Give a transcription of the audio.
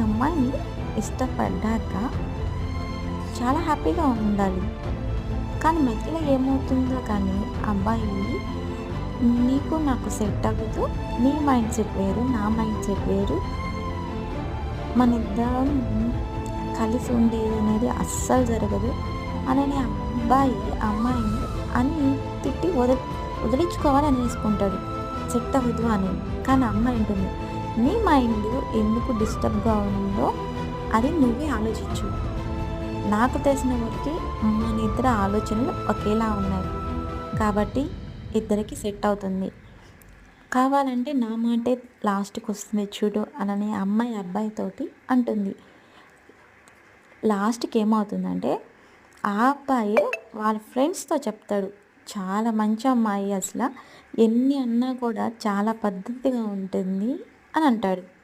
అమ్మాయిని ఇష్టపడ్డాక చాలా హ్యాపీగా ఉండాలి. కానీ మధ్యలో ఏమవుతుందో కానీ అబ్బాయి నీకు నాకు సెట్ అవ్వదు. నీ మైండ్ సెట్ వేరు నా మైండ్ సెట్ వేరు. మన ఇద్దరం కలిసి ఉండేది అనేది అస్సలు జరగదు. అని అబ్బాయి అమ్మాయిని అని తిట్టి వద వదిలించుకోవాలని వేసుకుంటాడు సెట్ అవ్వదు అని. కానీ అమ్మాయి ఉంటుంది నీ మైండ్ ఎందుకు డిస్టర్బ్గా ఉందో అది నువ్వే ఆలోచించు. నాకు తెలిసిన వరకు మన ఇద్దరు ఆలోచనలు ఒకేలా ఉన్నాయి. కాబట్టి ఇద్దరికి సెట్ అవుతుంది. కావాలంటే నా మాటే లాస్ట్కి వస్తుంది చూడు అనని అమ్మాయి అబ్బాయితోటి అంటుంది. లాస్ట్కి ఏమవుతుందంటే ఆ అబ్బాయి వాళ్ళ ఫ్రెండ్స్తో చెప్తాడు. చాలా మంచి అమ్మాయి అసలు. ఎన్ని అన్నా కూడా చాలా పద్ధతిగా ఉంటుంది. అని అంటాడు.